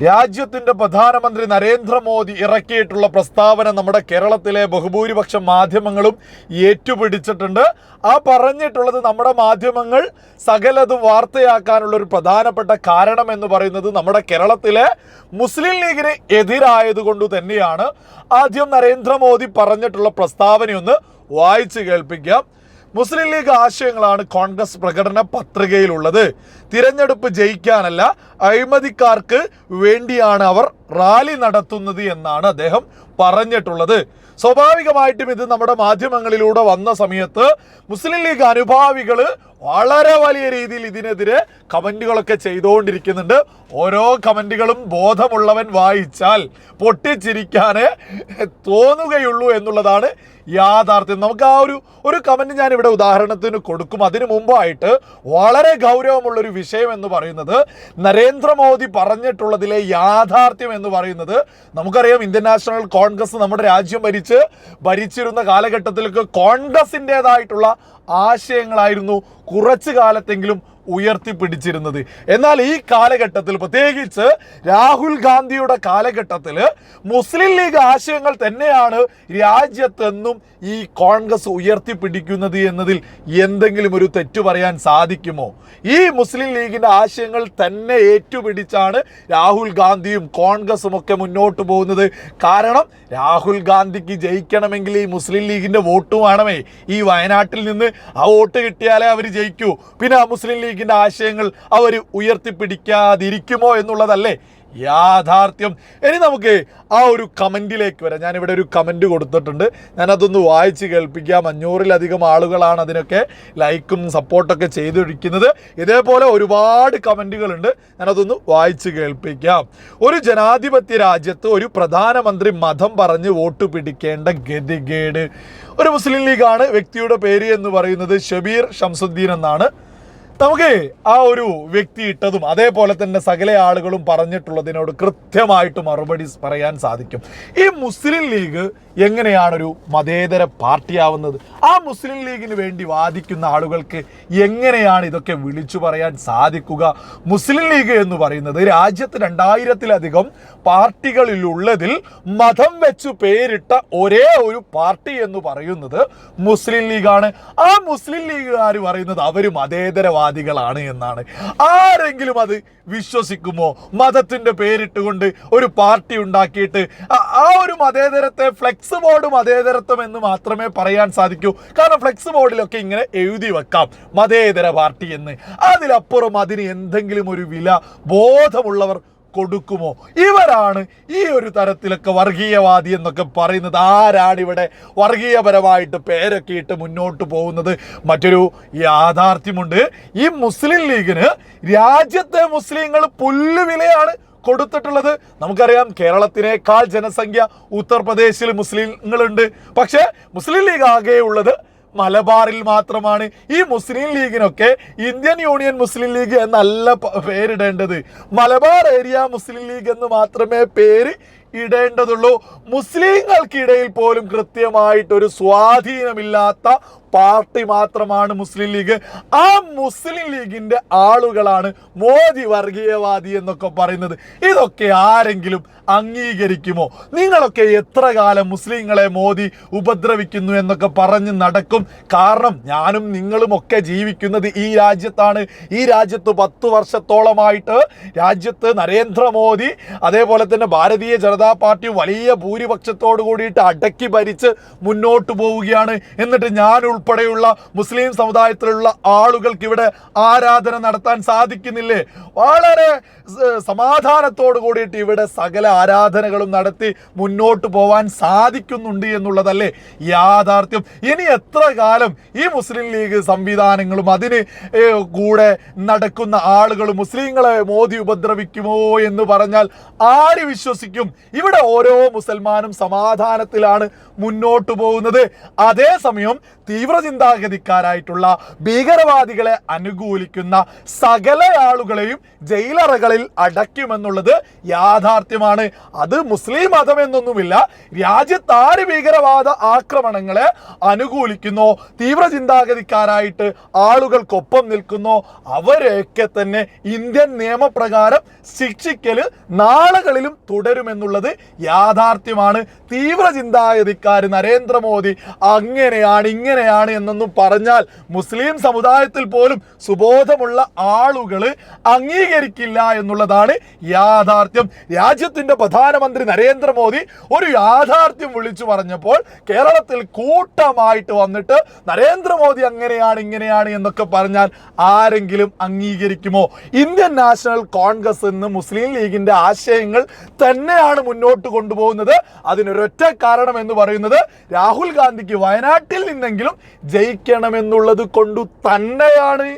രാജ്യത്തിന്റെ പ്രധാനമന്ത്രി നരേന്ദ്രമോദി ഇറക്കിയിട്ടുള്ള പ്രസ്താവന നമ്മുടെ കേരളത്തിലെ ബഹുഭൂരിപക്ഷം മാധ്യമങ്ങളും ഏറ്റുപിടിച്ചിട്ടുണ്ട്. ആ പറഞ്ഞിട്ടുള്ളത് നമ്മുടെ മാധ്യമങ്ങൾ സകലതും വാർത്തയാക്കാനുള്ള ഒരു പ്രധാനപ്പെട്ട കാരണം എന്ന് പറയുന്നത് നമ്മുടെ കേരളത്തിലെ മുസ്ലിം ലീഗിന് എതിരായതുകൊണ്ട് തന്നെയാണ്. ആദ്യം നരേന്ദ്രമോദി പറഞ്ഞിട്ടുള്ള പ്രസ്താവനയൊന്ന് വായിച്ചു കേൾപ്പിക്കാം. മുസ്ലിം ലീഗ് ആശയങ്ങളാണ് കോൺഗ്രസ് പ്രകടന പത്രികയിലുള്ളത്. തിരഞ്ഞെടുപ്പ് ജയിക്കാനല്ല അഴിമതിക്കാർക്ക് വേണ്ടിയാണ് അവർ റാലി നടത്തുന്നത് എന്നാണ് അദ്ദേഹം പറഞ്ഞിട്ടുള്ളത്. സ്വാഭാവികമായിട്ടും ഇത് നമ്മുടെ മാധ്യമങ്ങളിലൂടെ വന്ന സമയത്ത് മുസ്ലിം ലീഗ് അനുഭാവികൾ വളരെ വലിയ രീതിയിൽ ഇതിനെതിരെ കമന്റുകളൊക്കെ ചെയ്തുകൊണ്ടിരിക്കുന്നുണ്ട്. ഓരോ കമന്റുകളും ബോധമുള്ളവൻ വായിച്ചാൽ പൊട്ടിച്ചിരിക്കാനേ തോന്നുകയുള്ളൂ എന്നുള്ളതാണ് യാഥാർത്ഥ്യം. നമുക്ക് ആ ഒരു ഒരു കമന്റ് ഞാൻ ഇവിടെ ഉദാഹരണത്തിന് കൊടുക്കും. അതിനു മുമ്പായിട്ട് വളരെ ഗൗരവമുള്ളൊരു വിഷയം എന്ന് പറയുന്നത് നരേന്ദ്രമോദി പറഞ്ഞിട്ടുള്ളതിലെ യാഥാർത്ഥ്യം എന്ന് പറയുന്നത്. നമുക്കറിയാം ഇന്ത്യൻ നാഷണൽ കോൺഗ്രസ് നമ്മുടെ രാജ്യം ഭരിച്ച് ഭരിച്ചിരുന്ന കാലഘട്ടത്തിലൊക്കെ കോൺഗ്രസിന്റെതായിട്ടുള്ള ആശയങ്ങളായിരുന്നു. കുറച്ചു കാലത്തെങ്കിലും ഉയർത്തിപ്പിടിച്ചിരുന്നത്. എന്നാൽ ഈ കാലഘട്ടത്തിൽ പ്രത്യേകിച്ച് രാഹുൽ ഗാന്ധിയുടെ കാലഘട്ടത്തിൽ മുസ്ലിം ലീഗ് ആശയങ്ങൾ തന്നെയാണ് രാജ്യത്തെന്നും ഈ കോൺഗ്രസ് ഉയർത്തിപ്പിടിക്കുന്നത് എന്നതിൽ എന്തെങ്കിലും ഒരു തെറ്റു പറയാൻ സാധിക്കുമോ? ഈ മുസ്ലിം ലീഗിന്റെ ആശയങ്ങൾ തന്നെ ഏറ്റുപിടിച്ചാണ് രാഹുൽ ഗാന്ധിയും കോൺഗ്രസും ഒക്കെ മുന്നോട്ട് പോകുന്നത്. കാരണം രാഹുൽ ഗാന്ധിക്ക് ജയിക്കണമെങ്കിൽ ഈ മുസ്ലിം ലീഗിന്റെ വോട്ട് വേണമേ. ഈ വയനാട്ടിൽ നിന്ന് ആ വോട്ട് കിട്ടിയാലേ അവർ ജയിക്കൂ. പിന്നെ ആ മുസ്ലിം ലീഗിന്റെ ആശയങ്ങൾ അവർ ഉയർത്തിപ്പിടിക്കാതിരിക്കുമോ എന്നുള്ളതല്ലേ യാഥാർത്ഥ്യം. ഇനി നമുക്ക് ആ ഒരു കമന്റിലേക്ക് വരാം. ഞാനിവിടെ ഒരു കമന്റ് കൊടുത്തിട്ടുണ്ട്. ഞാനതൊന്ന് വായിച്ച് കേൾപ്പിക്കാം. അഞ്ഞൂറിലധികം ആളുകളാണ് അതിനൊക്കെ ലൈക്കും സപ്പോർട്ടൊക്കെ ചെയ്തൊഴിക്കുന്നത് ഇതേപോലെ ഒരുപാട് കമന്റുകളുണ്ട്. ഞാനതൊന്ന് വായിച്ച് കേൾപ്പിക്കാം. ഒരു ജനാധിപത്യ രാജ്യത്ത് ഒരു പ്രധാനമന്ത്രി മതം പറഞ്ഞ് വോട്ട് പിടിക്കേണ്ട ഗതികേട്. ഒരു മുസ്ലിം ലീഗാണ് വ്യക്തിയുടെ പേര് എന്ന് പറയുന്നത് ഷബീർ ഷംസുദ്ദീൻ എന്നാണ്. നമുക്ക് ആ ഒരു വ്യക്തി ഇട്ടതും അതേപോലെ തന്നെ സകല ആളുകളും പറഞ്ഞിട്ടുള്ളതിനോട് കൃത്യമായിട്ട് മറുപടി പറയാൻ സാധിക്കും. ഈ മുസ്ലിം ലീഗ് എങ്ങനെയാണൊരു മതേതര പാർട്ടിയാവുന്നത്? ആ മുസ്ലിം ലീഗിന് വേണ്ടി വാദിക്കുന്ന ആളുകൾക്ക് എങ്ങനെയാണ് ഇതൊക്കെ വിളിച്ചു പറയാൻ സാധിക്കുക? മുസ്ലിം ലീഗ് എന്ന് പറയുന്നത് രാജ്യത്ത് രണ്ടായിരത്തിലധികം പാർട്ടികളിലുള്ളതിൽ മതം വെച്ച് പേരിട്ട ഒരേ ഒരു പാർട്ടി എന്ന് പറയുന്നത് മുസ്ലിം ലീഗാണ്. ആ മുസ്ലിം ലീഗുകാർ പറയുന്നത് അവർ മതേതരവാദികളാണ് എന്നാണ്. ആരെങ്കിലും അത് വിശ്വസിക്കുമോ? മതത്തിന്റെ പേരിട്ടുകൊണ്ട് ഒരു പാർട്ടി ഉണ്ടാക്കിയിട്ട് ആ ഒരു മതേതരത്തെ ഫ്ലെക്സ് ബോർഡ് മതേതരത്വം എന്ന് മാത്രമേ പറയാൻ സാധിക്കൂ. കാരണം ഫ്ലെക്സ് ബോർഡിലൊക്കെ ഇങ്ങനെ എഴുതി വെക്കാം. മതേതര പാർട്ടി എന്ന്. അതിലപ്പുറം അതിന് എന്തെങ്കിലും ഒരു വില ബോധമുള്ളവർ കൊടുക്കുമോ? ഇവരാണ് ഈ ഒരു തരത്തിലൊക്കെ വർഗീയവാദി എന്നൊക്കെ പറയുന്നത്. ആരാണ് ഇവിടെ വർഗീയപരമായിട്ട് പേരൊക്കെ ഇട്ട് മുന്നോട്ട് പോകുന്നത്? മറ്റൊരു യാഥാർത്ഥ്യമുണ്ട്. ഈ മുസ്ലിം ലീഗിന് രാജ്യത്തെ മുസ്ലിങ്ങൾ പുല്ലുവിലയാണ് കൊടുത്തിട്ടുള്ളത്. നമുക്കറിയാം കേരളത്തിനേക്കാൾ ജനസംഖ്യ ഉത്തർപ്രദേശിൽ മുസ്ലിങ്ങളുണ്ട്. പക്ഷേ മുസ്ലിം ലീഗ് ആകെ ഉള്ളത് മലബാറിൽ മാത്രമാണ് ഈ മുസ്ലിം ലീഗിനൊക്കെ ഇന്ത്യൻ യൂണിയൻ മുസ്ലിം ലീഗ് എന്നല്ല പേരിടേണ്ടത്. മലബാർ ഏരിയ മുസ്ലിം ലീഗ് എന്ന് മാത്രമേ പേര് ഇടേണ്ടതുള്ളൂ. മുസ്ലിങ്ങൾക്കിടയിൽ പോലും കൃത്യമായിട്ടൊരു സ്വാധീനമില്ലാത്ത പാർട്ടി മാത്രമാണ് മുസ്ലിം ലീഗ്. ആ മുസ്ലിം ലീഗിന്റെ ആളുകളാണ് മോദി വർഗീയവാദി എന്നൊക്കെ പറയുന്നത്. ഇതൊക്കെ ആരെങ്കിലും അംഗീകരിക്കുമോ? നിങ്ങളൊക്കെ എത്ര കാലം മുസ്ലിങ്ങളെ മോദി ഉപദ്രവിക്കുന്നു എന്നൊക്കെ പറഞ്ഞ് നടക്കും. കാരണം ഞാനും നിങ്ങളും ഒക്കെ ജീവിക്കുന്നത് ഈ രാജ്യത്താണ്. ഈ രാജ്യത്ത് പത്ത് വർഷത്തോളമായിട്ട് രാജ്യത്ത് നരേന്ദ്രമോദി അതേപോലെ തന്നെ ഭാരതീയ ജനതാ പാർട്ടി വലിയ ഭൂരിപക്ഷത്തോട് കൂടിയിട്ട് അടക്കി ഭരിച്ച് മുന്നോട്ട് പോവുകയാണ്. എന്നിട്ട് ഞാൻ ഉൾപ്പെടെയുള്ള മുസ്ലിം സമുദായത്തിലുള്ള ആളുകൾക്ക് ഇവിടെ ആരാധന നടത്താൻ സാധിക്കുന്നില്ലേ? വളരെ സമാധാനത്തോടു കൂടിയിട്ട് ഇവിടെ സകല ആരാധനകളും നടത്തി മുന്നോട്ട് പോവാൻ സാധിക്കുന്നുണ്ട് എന്നുള്ളതല്ലേ യാഥാർത്ഥ്യം. ഇനി എത്ര കാലം ഈ മുസ്ലിം ലീഗ് സംവിധാനങ്ങളും അതിന് കൂടെ നടക്കുന്ന ആളുകൾ മുസ്ലിങ്ങളെ മോദി ഉപദ്രവിക്കുമോ എന്ന് പറഞ്ഞാൽ ആര് വിശ്വസിക്കും? ഇവിടെ ഓരോ മുസൽമാനും സമാധാനത്തിലാണ് മുന്നോട്ട് പോകുന്നത്. അതേസമയം തീവ്ര തീവ്ര ചിന്താഗതിക്കാരായിട്ടുള്ള ഭീകരവാദികളെ അനുകൂലിക്കുന്ന സകല ആളുകളെയും ജയിലറകളിൽ അടയ്ക്കുമെന്നുള്ളത് യാഥാർത്ഥ്യമാണ്. അത് മുസ്ലിം മതമെന്നൊന്നുമില്ല. എന്നൊന്നുമില്ല രാജ്യത്ത് ആര് ഭീകരവാദ ആക്രമണങ്ങളെ അനുകൂലിക്കുന്നു തീവ്ര ചിന്താഗതിക്കാരായിട്ട് ആളുകൾക്കൊപ്പം നിൽക്കുന്നു അവരെയൊക്കെ തന്നെ ഇന്ത്യൻ നിയമപ്രകാരം ശിക്ഷിക്കൽ നാളുകളിലും തുടരുമെന്നുള്ളത് യാഥാർത്ഥ്യമാണ്. തീവ്ര ചിന്താഗതിക്കാർ നരേന്ദ്രമോദി അങ്ങനെയാണ് ഇങ്ങനെയാണ് എന്നൊന്നും പറഞ്ഞാൽ മുസ്ലിം സമുദായത്തിൽ പോലും സുബോധമുള്ള ആളുകൾ അംഗീകരിക്കില്ല എന്നുള്ളതാണ് യാഥാർത്ഥ്യം. രാജ്യത്തിന്റെ പ്രധാനമന്ത്രി നരേന്ദ്രമോദി ഒരു യാഥാർത്ഥ്യം വിളിച്ചു പറഞ്ഞപ്പോൾ കേരളത്തിൽ കൂട്ടമായിട്ട് വന്നിട്ട് നരേന്ദ്രമോദി അങ്ങനെയാണ് ഇങ്ങനെയാണ് എന്നൊക്കെ പറഞ്ഞാൽ ആരെങ്കിലും അംഗീകരിക്കുമോ? ഇന്ത്യൻ നാഷണൽ കോൺഗ്രസ് എന്ന് മുസ്ലിം ലീഗിന്റെ ആശയങ്ങൾ തന്നെയാണ് മുന്നോട്ട് കൊണ്ടുപോകുന്നത്. അതിനൊരൊറ്റ കാരണം എന്ന് പറയുന്നത് രാഹുൽ ഗാന്ധിക്ക് വയനാട്ടിൽ നിന്നെങ്കിലും ജയിക്കണമെന്നുള്ളത് കൊണ്ടു തന്നെയാണ്